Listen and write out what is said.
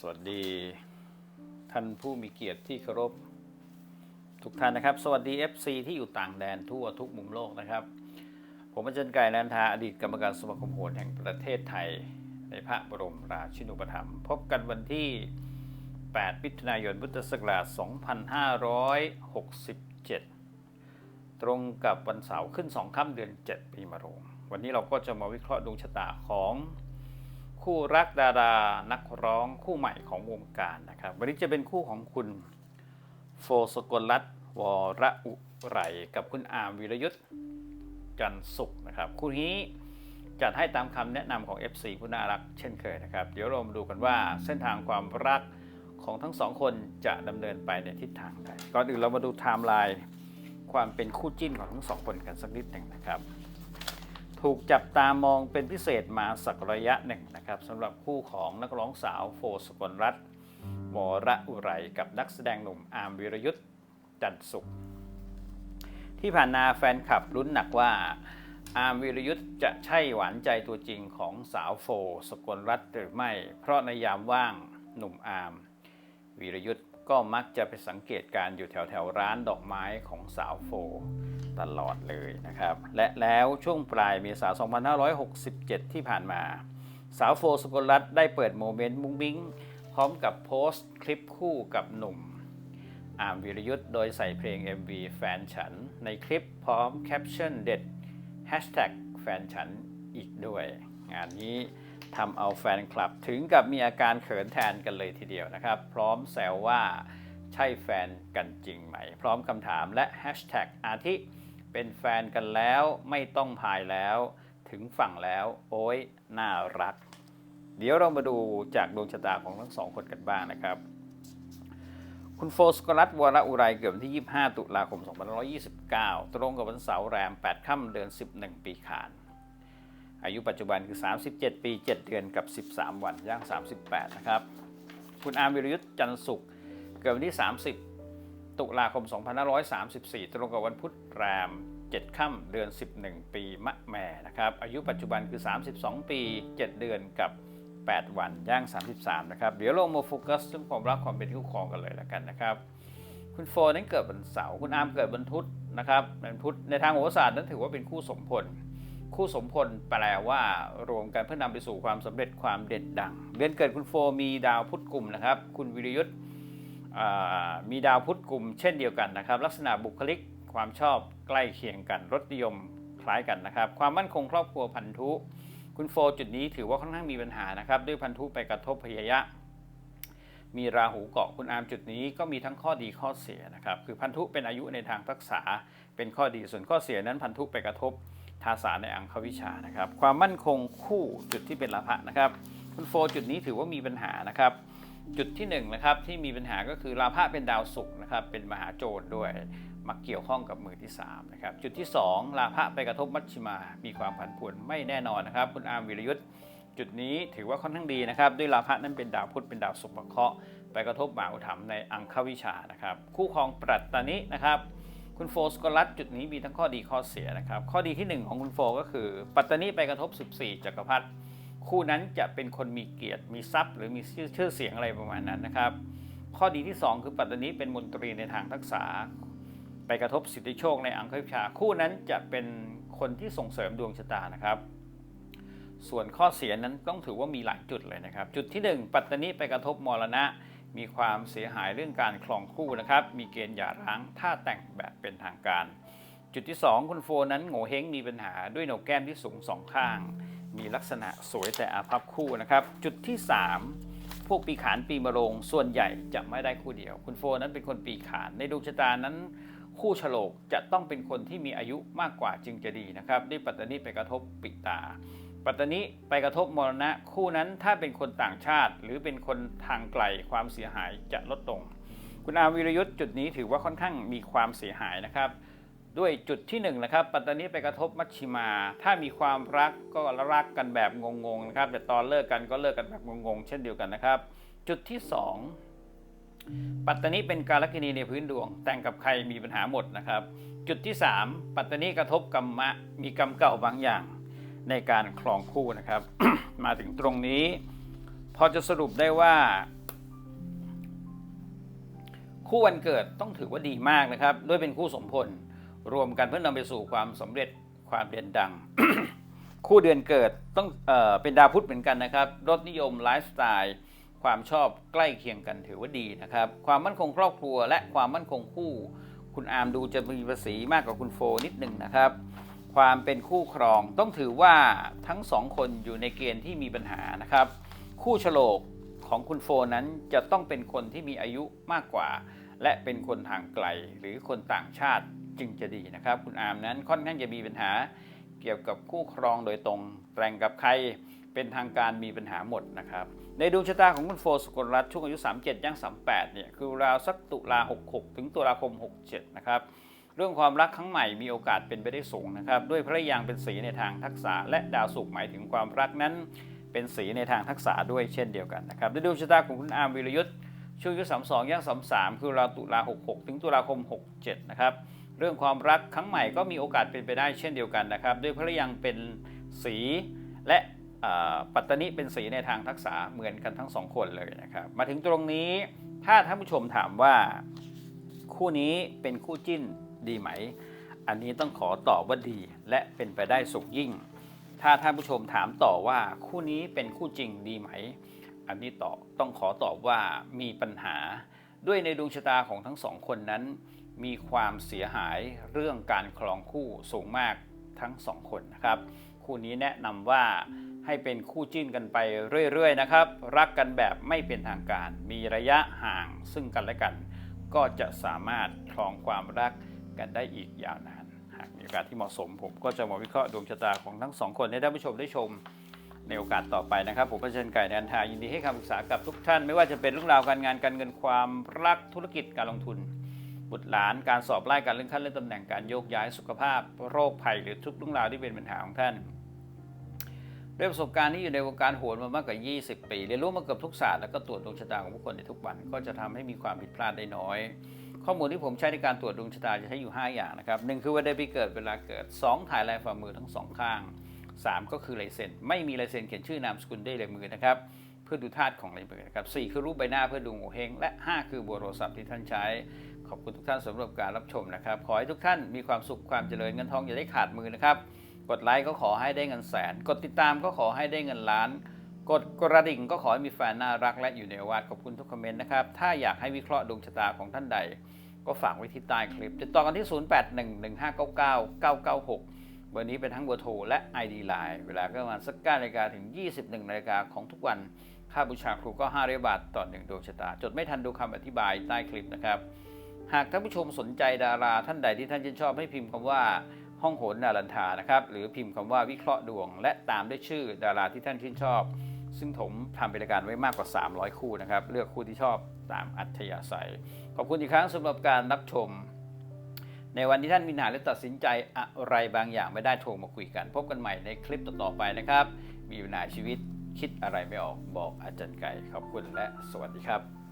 สวัสดีท่านผู้มีเกียรติที่เคารพทุกท่านนะครับ สวัสดี FC ที่อยู่ต่างแดนทั่วทุกมุมโลกนะครับ ผมอาจารย์ไก่นันทาอดีตกรรมการสมาคมโหรแห่งประเทศไทย ในพระบรมราชินูปถัมภ์พบกันวันที่ 8 มิถุนายนพุทธศักราช 2567 ตรงกับวันเสาร์ขึ้น 2 ค่ำเดือน 7 ปีมะโรง วันนี้เราก็จะมาวิเคราะห์ดวงชะตาของ คู่รักดารา นักร้องคู่ใหม่ของวงการนะครับ วันนี้จะเป็นคู่ของคุณโฟสกลรัตวรอุไรกับคุณอาร์มวิรยุทธ์จันสุขนะครับ คู่นี้จัดให้ตามคำแนะนำของ FC ผู้น่ารักเช่นเคยนะครับ เดี๋ยวเรามาดูกันว่าเส้นทางความรักของทั้งสองคนจะดำเนินไปในทิศทางใดก่อนอื่นเรามาดูไทม์ไลน์ความเป็นคู่จิ้นของทั้งสองคนกันสักนิดหนึ่งนะครับ ถูกจับตามองเป็นพิเศษมาสักระยะหนึ่งนะครับสำหรับคู่ของนักร้องสาวโฟสกลรัตวรอุไรกับนักแสดงหนุ่มอาร์มวิรยุทธ์จันทร์สุข ที่ผ่านมาแฟนคลับลุ้นหนักว่าอาร์มวิรยุทธ์จะใช่หวานใจตัวจริงของสาวโฟสกลรัตหรือไม่ เพราะในยามว่างหนุ่มอาร์มวิรยุทธ์ ก็มักจะไปสังเกตการณ์อยู่แถวแถวๆร้านดอกไม้ของสาวโฟ ตลอดเลยนะครับ และแล้วช่วงปลายเมษายน 2567 ที่ผ่านมา สาวโฟสกลรัตได้เปิดโมเมนต์มุ้งมิ้ง พร้อมกับโพสต์คลิปคู่กับหนุ่ม อาร์มวิรยุทธ์โดยใส่เพลง MV แฟนฉัน ในคลิปพร้อมแคปชั่นเด็ด Hashtag แฟนฉันอีกด้วย งานนี้ ทำเอาแฟนคลับถึงกับมีอาการเขินแทนกันเลยทีเดียวนะครับ พร้อมแซวว่าใช่แฟนกันจริงไหม พร้อมคำถามและ Hashtag อาทิ เป็นแฟนกันแล้วไม่ต้องพายแล้ว ถึงฝั่งแล้ว โอ้ยน่ารัก เดี๋ยวเรามาดูจากดวงชะตาของทั้งสองคนกันบ้างนะครับคุณโฟสกรัตวรอุไรเกิดวันที่ 25 ตุลาคม 2529 ตรงกับวันเสาร์แรม 8 ค่ำเดือน 11 ปีขาน อายุปัจจุบันคือ 37 ปี 7 เดือนกับ 13 วันย่าง 38 นะครับ คุณอาร์มวิรยุทธ์จันทร์สุข เกิดวันที่ 30 ตุลาคม 2534 ตรงกับวันพุธแรม 7 ค่ำเดือน 11 ปีมะแม่นะครับ อายุปัจจุบันคือ 32 ปี 7 เดือนกับ 8 วันย่าง 33 นะครับ เดี๋ยวเรามาโฟกัสเรื่องความรักความเป็นคู่ครองกันเลยแล้วกันนะครับ คุณโฟนั้นเกิดวันเสาร์ คุณอาร์มเกิดวันพุธนะครับวันพุธในทางโหราศาสตร์นั้นถือว่าเป็นคู่สมพล คู่สมพลแปลว่ารวมกันเพื่อนำไปสู่ความสำเร็จความเด่นดัง เดือนเกิดคุณโฟมีดาวพุธกลุ่มนะครับ คุณวิรยุทธ์มีดาวพุธกลุ่มเช่นเดียวกันนะครับ ลักษณะบุคลิกความชอบใกล้เคียงกันรสนิยมคล้ายกันนะครับ ความมั่นคงครอบครัวพันธุ คุณโฟจุดนี้ถือว่าค่อนข้างมีปัญหานะครับ ด้วยพันธุไปกระทบพยายะ มีราหูเกาะคุณอาร์มจุดนี้ก็มีทั้งข้อดีข้อเสียนะครับ คือพันธุเป็นอายุในทางรักษาเป็นข้อดีส่วนข้อเสียนั้นพันธุไปกระทบ ทาสาในอังควิชานะครับ ความมั่นคงคู่จุดที่เป็นลาภะนะครับ คุณโฟจุดนี้ถือว่ามีปัญหานะครับ จุดที่1นงนะครับที่มีปัญหาก็คือราพะเป็นดาวศุกร์นะครับ เป็นมหาโจรด้วยมาเกี่ยวข้องกับมือที่3นะครับ จุดที่2ราพะไปกระทบมัชชิมา มีความผันผวนไม่แน่นอนนะครับ คุณอาร์มวิรยุทธ์จุดนี้ถือว่าค่อนข้างดีนะครับ ด้วยราพะนั้นเป็นดาวพุธเป็นดาวศุกร์เคราะห์ไปกระทบมหาอุถัมในอังควิชานะครับ คู่ครองปรัตตานินะครับ คุณโฟสกรัตจุดนี้มีทั้งข้อดีข้อเสียนะครับ ข้อดีที่ 1 ของคุณโฟก็คือ ปัตตานีไปกระทบ 14 จักรพรรดิคู่นั้นจะเป็นคนมีเกียรติมีทรัพย์ หรือมีชื่อชื่อเสียงอะไรประมาณนั้นนะครับ ข้อดีที่ 2 คือปัตตานีเป็นมนตรีในทางทักษะไปกระทบสิทธิโชคในอังควิชา คู่นั้นจะเป็นคนที่ส่งเสริมดวงชะตานะครับ ส่วนข้อเสียนั้นต้องถือว่ามีหลายจุดเลยนะครับ จุดที่ 1 ปัตตานีไปกระทบมรณะ มีความเสียหายเรื่องการคลองคู่นะครับ มีเกณฑ์หย่าร้างถ้าแต่งแบบเป็นทางการ จุดที่ 2 คุณโฟนั้นโง่เฮงมีปัญหาด้วยโหนกแก้มที่สูงสองข้าง มีลักษณะสวยแต่อาภัพคู่นะครับ จุดที่ 3 พวกปีขานปีมะโรงส่วนใหญ่จะไม่ได้คู่เดียว คุณโฟนั้นเป็นคนปีขานในดวงชะตานั้นคู่ฉลกจะต้องเป็นคนที่มีอายุมากกว่าจึงจะดีนะครับด้วยปัตตานีไปกระทบปิตา ปัตตานีไปกระทบมรณะคู่นั้นถ้าเป็นคนต่างชาติ หรือเป็นคนทางไกลความเสียหายจะลดลง คุณอาวิรยุทธ์จุดนี้ถือว่าค่อนข้างมีความเสียหายนะครับ ด้วยจุดที่1นงนะครับปัตตานีไปกระทบมัชชิมา ถ้ามีความรักก็รักกันแบบงงๆนะครับแต่ตอนเลิกกันก็เลิกกันแบบงงๆเช่นเดียวกันนะครับ จุดที่ 2 ปัตตานีเป็นการลกินีในพื้นดวง แต่งกับใครมีปัญหาหมดนะครับ จุดที่ 3 ปัตตานีกระทบกรรมะมีกรรมเก่าบางอย่าง ในการครองคู่นะครับ มาถึงตรงนี้ พอจะสรุปได้ว่า คู่วันเกิดต้องถือว่าดีมากนะครับ ด้วยเป็นคู่สมพล รวมกันเพื่อนำไปสู่ความสำเร็จความเด่นดัง คู่เดือนเกิดต้องเออเป็นดาวพุธเหมือนกันนะครับรสนิยมไลฟ์สไตล์ความชอบใกล้เคียงกันถือว่าดีนะครับ ความมั่นคงครอบครัวและความมั่นคงคู่ คุณอาร์มดูจะมีภาษีมากกว่าคุณโฟนิดหนึ่งนะครับ ความเป็นคู่ครองต้องถือว่าทั้งสองคนอยู่ในเกณฑ์ที่มีปัญหานะครับ คู่โฉลกของคุณโฟนั้นจะต้องเป็นคนที่มีอายุมากกว่า และเป็นคนห่างไกลหรือคนต่างชาติจึงจะดีนะครับ คุณอามนั้นค่อนข้างจะมีปัญหาเกี่ยวกับคู่ครองโดยตรงแต่งกับใครเป็นทางการมีปัญหาหมดนะครับ ในดวงชะตาของคุณโฟสกลรัตช่วงอายุ 37ย่าง38เนี่ยคือราวสักตุลา66 ถึงตุลาคม 67 นะครับ เรื่องความรักครั้งใหม่มีโอกาสเป็นไปได้สูงนะครับ ด้วยพระยางเป็นสีในทางทักษะ และดาวศุกร์หมายถึงความรักนั้น เป็นสีในทางทักษะด้วยเช่นเดียวกันนะครับด้วยดวงชะตาของคุณอาร์มวิรยุทธ์ช่วงอายุ32ย่าง33คือราวตุลา66ถึงตุลาคม67นะครับเรื่องความรักครั้งใหม่ก็มีโอกาสเป็นไปได้เช่นเดียวกันนะครับ ด้วยพระยังเป็นสีและปัตตนิเป็นสีในทางทักษะเหมือนกันทั้งสองคนเลยนะครับมาถึงตรงนี้ถ้าท่านผู้ชมถามว่าคู่นี้เป็นคู่จิ้น ดีไหม อันนี้ต้องขอตอบว่าดีและเป็นไปได้สุขยิ่ง ถ้าท่านผู้ชมถามต่อว่าคู่นี้เป็นคู่จริงดีไหม อันนี้ตอบต้องขอตอบว่ามีปัญหา ด้วยในดวงชะตาของทั้งสองคนนั้น มีความเสียหายเรื่องการครองคู่สูงมากทั้งสองคนนะครับ คู่นี้แนะนำว่าให้เป็นคู่จิ้นกันไปเรื่อยๆนะครับ รักกันแบบไม่เป็นทางการ มีระยะห่างซึ่งกันและกัน ก็จะสามารถครองความรัก กันได้อีกยาวนาน หากมีโอกาสที่เหมาะสม ผมก็จะมาวิเคราะห์ดวงชะตาของทั้งสองคนให้ท่านผู้ชมได้ชมในโอกาสต่อไปนะครับ ผมพระเชนไก่แนนทายินดีให้คำปรึกษากับทุกท่าน ไม่ว่าจะเป็นเรื่องราวการงานการเงินความรักธุรกิจการลงทุน บุตรหลานการสอบไล่การเลื่อนขั้นเลื่อนตำแหน่งการโยกย้ายสุขภาพ โรคภัยหรือทุกเรื่องราวที่เป็นปัญหาของท่านด้วยประสบการณ์ที่อยู่ในวงการโหนมามากกว่า 20 ปี เรียนรู้มาเกือบทุกศาสตร์แล้วก็ตรวจดวงชะตาของผู้คนในทุกวัน ก็จะทำให้มีความผิดพลาดได้น้อย ข้อมูลที่ผมใช้ในการตรวจดวงชะตาจะใช้อยู่ 5 อย่างนะครับหนึ่งคือวันเดือนปีเกิดเวลาเกิด 2 ถ่ายลายฝ่ามือทั้งสองข้าง 3 ก็คือลายเซ็นไม่มีลายเซ็นเขียนชื่อนามสกุลได้ลายมือนะครับเพื่อดูธาตุของลายมือนะครับสคือรูปใบหน้าเพื่อดูโงเฮงและ 5 คือบอร์โทรศัพท์ที่ท่านใช้ ขอบคุณทุกท่านสำหรับการรับชมนะครับขอให้ทุกท่านมีความสุขความเจริญเงินทองอย่าได้ขาดมือนะครับกดไลค์ก็ขอให้ได้เงินแสน กดติดตามก็ขอให้ได้เงินล้าน กดกระดิ่งก็ขอให้มีแฟนน่ารักและอยู่ในวาสขอบคุณทุกคอมเมนต์นะครับ ถ้าอยากให้วิเคราะห์ดวงชะตาของท่านใด ก็ฝากไว้ที่ใต้คลิปติดต่อกันที่ 0811599996 เบอร์นี้เป็นทั้งเบอร์โทรและ ID Line เวลาก็ประมาณสัก9นาฬิกาถึง 21นาฬิกาของทุกวัน ค่าบูชาครูก็5เรียบาทต่อหนึ่งดวงชะตา จดไม่ทันดูคำอธิบายใต้คลิปนะครับ หากท่านผู้ชมสนใจดาราท่านใดที่ท่านชื่นชอบให้พิมพ์คำว่าห้องโหนนารันทานะครับหรือพิมพ์คำว่าวิเคราะห์ดวง และตามด้วยชื่อดาราที่ท่านชื่นชอบ ซึ่งผมทำเป็นรายการไว้มากกว่า 300 คู่นะครับ เลือกคู่ที่ชอบตามอัธยาศัย ขอบคุณอีกครั้งสำหรับการรับชม ในวันที่ท่านมีปัญหาและตัดสินใจอะไรบางอย่างไม่ได้โทรมาคุยกัน พบกันใหม่ในคลิปต่อๆไปนะครับ มีปัญหาชีวิตคิดอะไรไม่ออกบอกอาจารย์ไก่ขอบคุณและสวัสดีครับ